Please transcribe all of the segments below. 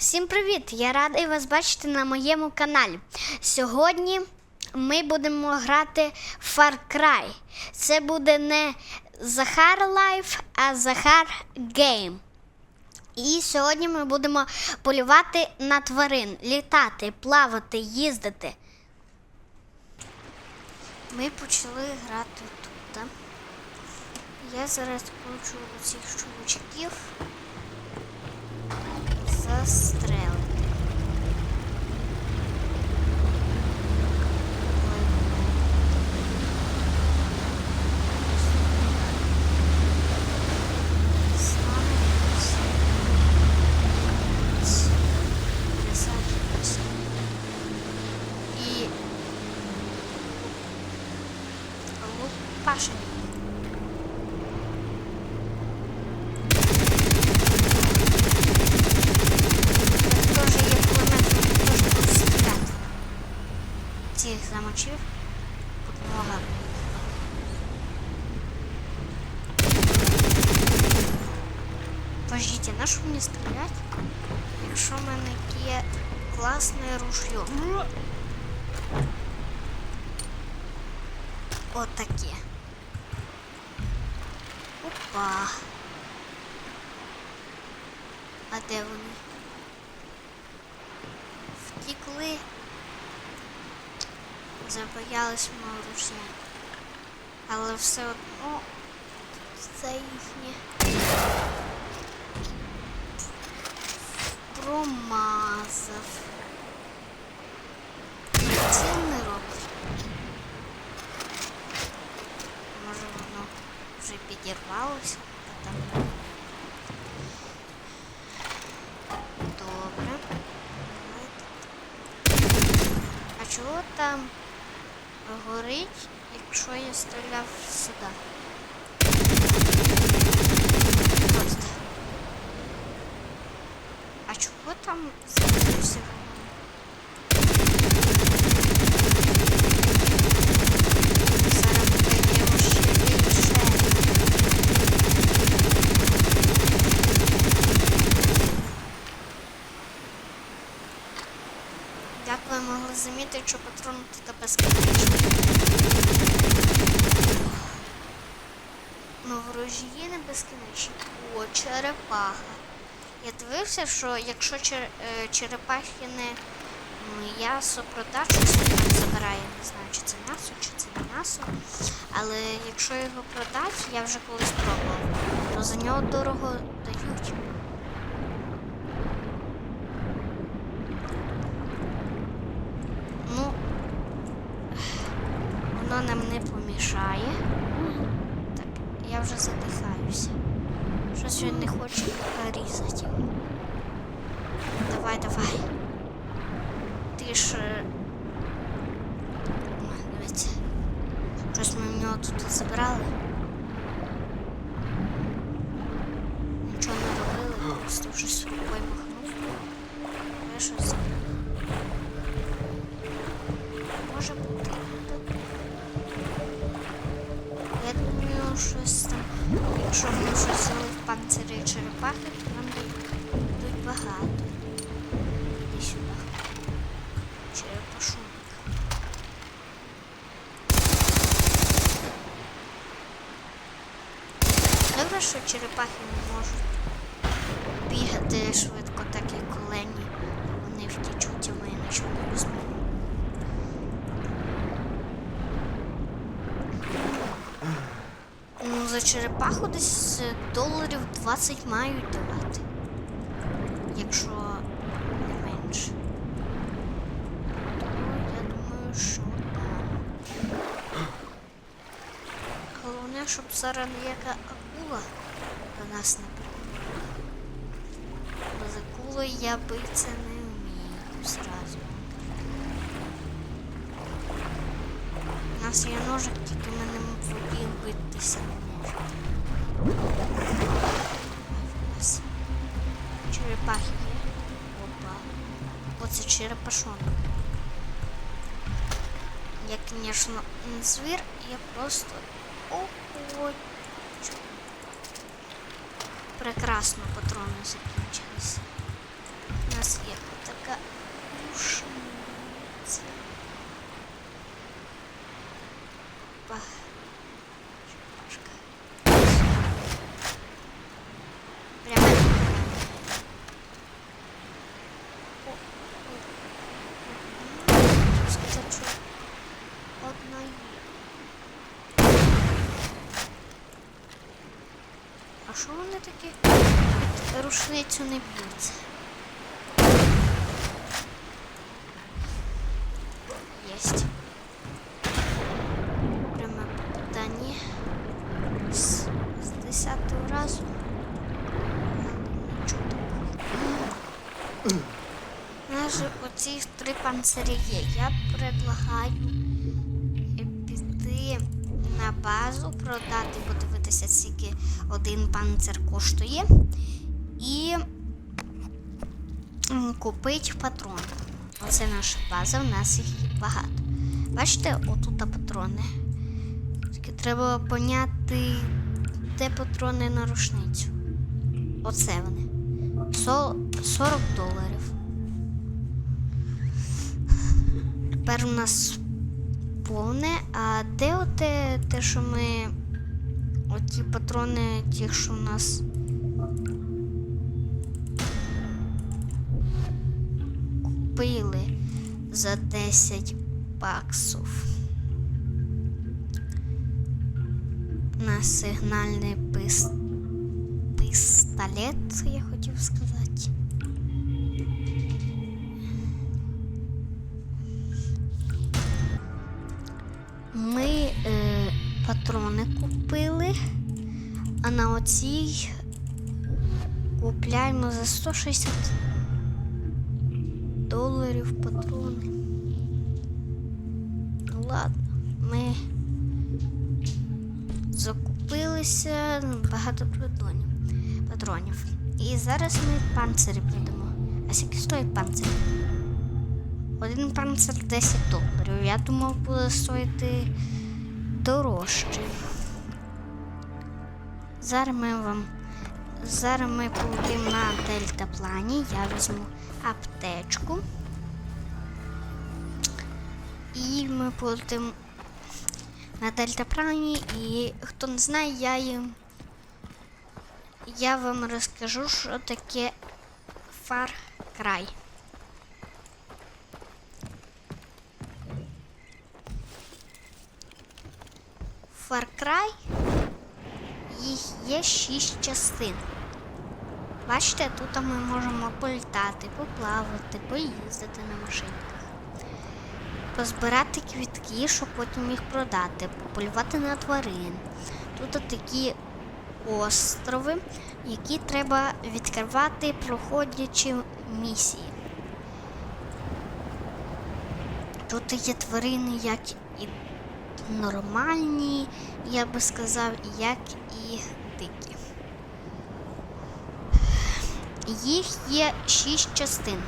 Всім привіт! Я радий вас бачити на моєму каналі. Сьогодні ми будемо грати Far Cry. Це буде не Захар Лайф, а Захар Гейм. І сьогодні ми будемо полювати на тварин, літати, плавати, їздити. Ми почали грати тут. Я зараз хочу цих чувачків Опа. А де вони? Втікли. Забоялись мого. Але все одно це їхнє. Промазав. вже підірвалося, а там. Добре. Давайте. А чого там горить, якщо я стріляв сюди? Просто. А чого там загорівся Дивився, що якщо е, черепахи не м'ясо продачу собі забирає, не знаю, чи це м'ясо, чи це не м'ясо. Але якщо його продати, я вже колись пробував, то за нього дорого дають. Ну, воно нам не помішає. Так, я вже задихаюся. Щось він не хоче різати. Давай. Ти ж. е, Ой, Дивіться. Щось ми в нього тут забрали. Нічого не робили, просто щось рукою махнув. Я щось забрав. Я думаю, щось там. Якщо ми щось взяли в черепахи, то нам дають багато. Що черепахи не можуть бігати швидко, так як олені. Вони втічуть, а ми нічого не візьмемо. Ну, за черепаху десь е, доларів 20 мають давати. Якщо не менше. Щоб зараз ніяка акула до нас не прибула. Бо з акулою я битися не вмію зразу. У нас є ножик, тільки ми в воді битися не можемо. У нас черепахи є. Опа. Оце черепашонок. Я, звісно, не звір, я просто охочу. Прекрасно патрони закінчилися. Під рушницю не б'ються? Єсть. Пряме попадання з, з 10 разу. У нас оці три панцирі є. Я предлагаю базу, продати, подивитися, скільки один панцир коштує. І купити патрони. Оце наша база, в нас їх багато. Бачите, отут патрони. Тільки треба поняти, де патрони на рушницю. Оце вони. 40 доларів. Тепер у нас повне. А де оте, те, що ми. Оті патрони, ті, що у нас. Купили за 10 баксів. На сигнальний пис... пістолет, я хотів сказати. Ми е, патрони купили, а на оцій купляємо за 160 доларів патрони. Ну ладно, ми закупилися багато патронів. патронів. І зараз ми панцири будемо. А скільки стоїть панцир? Один панцир 10 доларів. Я думав, буде стоїти дорожче. Зараз ми вам. Зараз ми полетимо на дельтаплані. Я візьму аптечку. І ми полетимо на дельтаплані. І хто не знає, я їм. Я вам розкажу, що таке Far Cry. Far Cry є шість частин. Бачите, тут ми можемо політати, поплавати, поїздити на машинках, позбирати квітки, щоб потім їх продати, пополювати на тварин. Тут такі острови, які треба відкривати, проходячи місії. Тут є тварини, як нормальні, я би сказав, як і дикі. Їх є шість частин.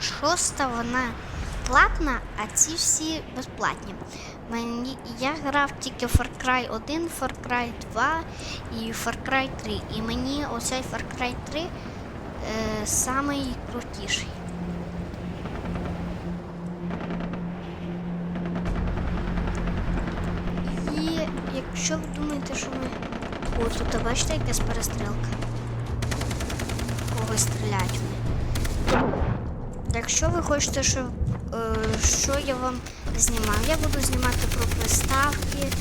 Шоста вона платна, а ці всі безплатні. Мені, я грав тільки Far Cry 1, Far Cry 2 і Far Cry 3. І мені оцей Far Cry 3 е, самий крутіший. Якщо ви думаєте, що ми. О, тут бачите якась перестрілка. Кого стріляють вони. Якщо ви хочете, щоб е, що я вам знімав, я буду знімати про приставки,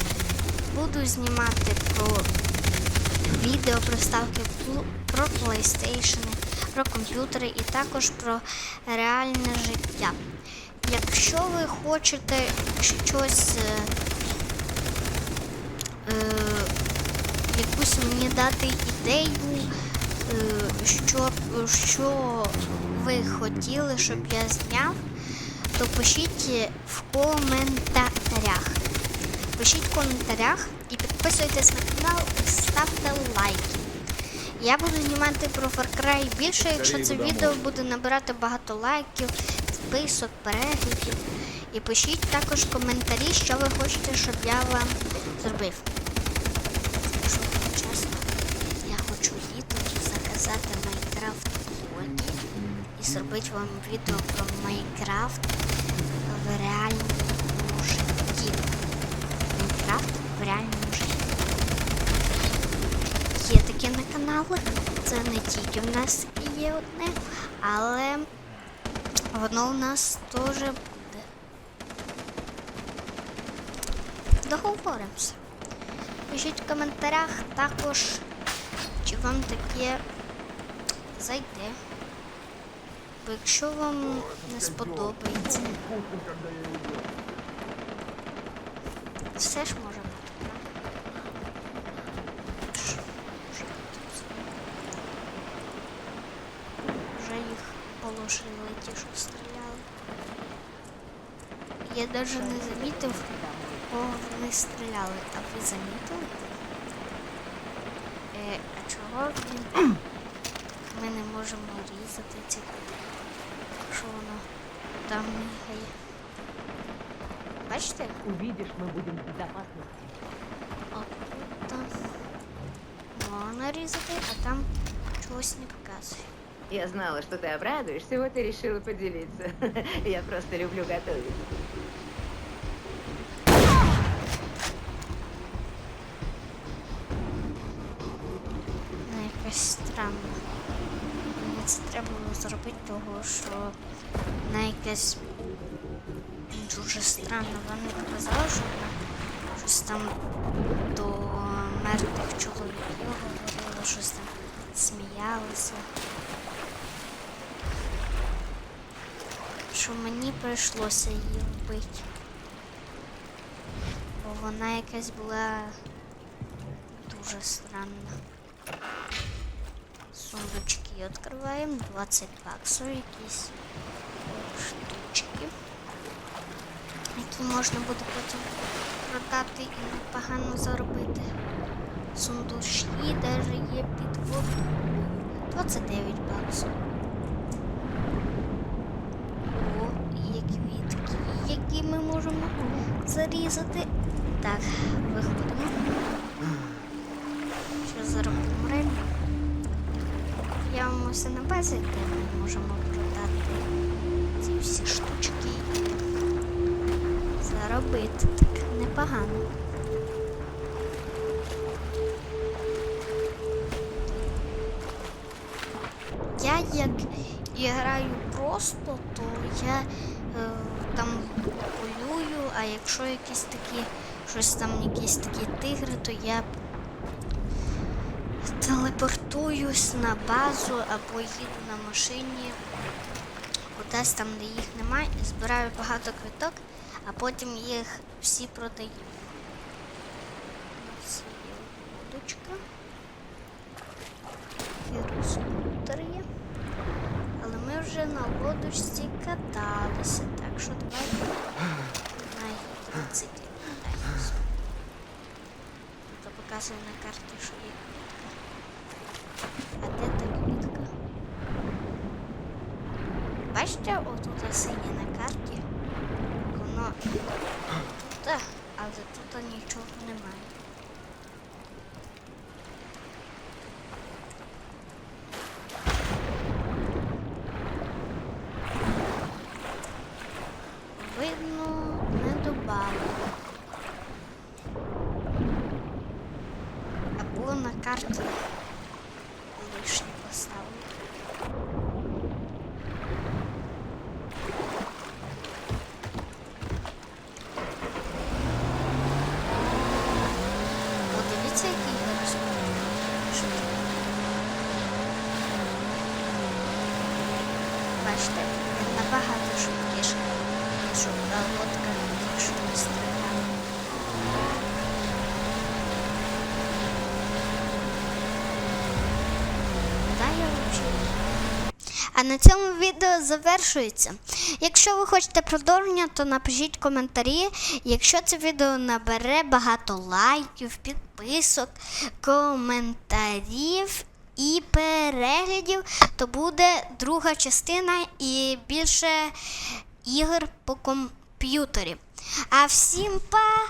буду знімати про відео приставки, про PlayStation, про комп'ютери і також про реальне життя. Якщо ви хочете щось. Е, е, якусь мені дати ідею, е, що, що ви хотіли, щоб я зняв, то пишіть в коментарях. Пишіть в коментарях і підписуйтесь на канал, і ставте лайки. Я буду знімати про Far Cry більше, якщо це відео буде набирати багато лайків, підписок, переглядів. І пишіть також коментарі, що ви хочете, щоб я вам зробив. Якщо чесно, я хочу літом заказати Майнкрафт Лоні і зробити вам відео про Майнкрафт в реальному житті. Майнкрафт в реальному житті. Є такі на каналах. Це не тільки в нас є одне, але воно у нас теж буде. Договоримося. Пишіть в коментарях також чи вам таке зайде. Бо якщо вам не сподобається, все ж може бути. правда? Вже їх положили ті, що стріляли. Я навіть не замітив, кого вони стріляли. А ви замітили? Е, а чого він? Ми не можемо різати ці що воно там мігає. Бачите? Увидишь, мы будем в безопасности. От там можна різати, а там чогось не показує. Я знала, что ты обрадуешься, вот и решила поделиться. Я просто люблю готовить. Ну, якось странно. Мені це треба було зробити, того, що вона якась дуже странно. Вони показали, що вона щось там до мертвих чоловіків говорила, щось там сміялася. Що мені прийшлося її вбити. Бо вона якась була дуже странна. Сундучки відкриваємо. 20 баксів якісь штучки, які можна буде потім продати і непогано заробити. Сундучки навіть є під водою. 29 баксів. О, є які ми можемо зарізати. Так, виходимо. Що заробимо вам усе на базі, де ми можемо продати всі штучки заробити так непогано. Я як граю просто, то я е, там полюю, а якщо якісь такі, щось там, якісь такі тигри, то я телепортуюсь на базу або їду на машині кудись там, де їх немає, збираю багато квиток, а потім їх всі продаю. У нас є лодочка. Гіроскутер є. Але ми вже на лодочці каталися, так що давайте на гідроциклі катаємося. То показує на карті, що є квітка. А де та квітка? Бачите, отут синє на карті. Воно Так, але тут нічого немає. Видно, не добавили. Або на карті лишнє поставили. Подивіться, який гіроскоп. Бачите, він набагато швидкіше, ніж та лодка, якщо ми стріляли. Куда я взагалі? А на цьому відео завершується. Якщо ви хочете продовження, то напишіть коментарі. Якщо це відео набере багато лайків, підписок, коментарів і переглядів, то буде друга частина і більше ігор по комп'ютері. А всім пока!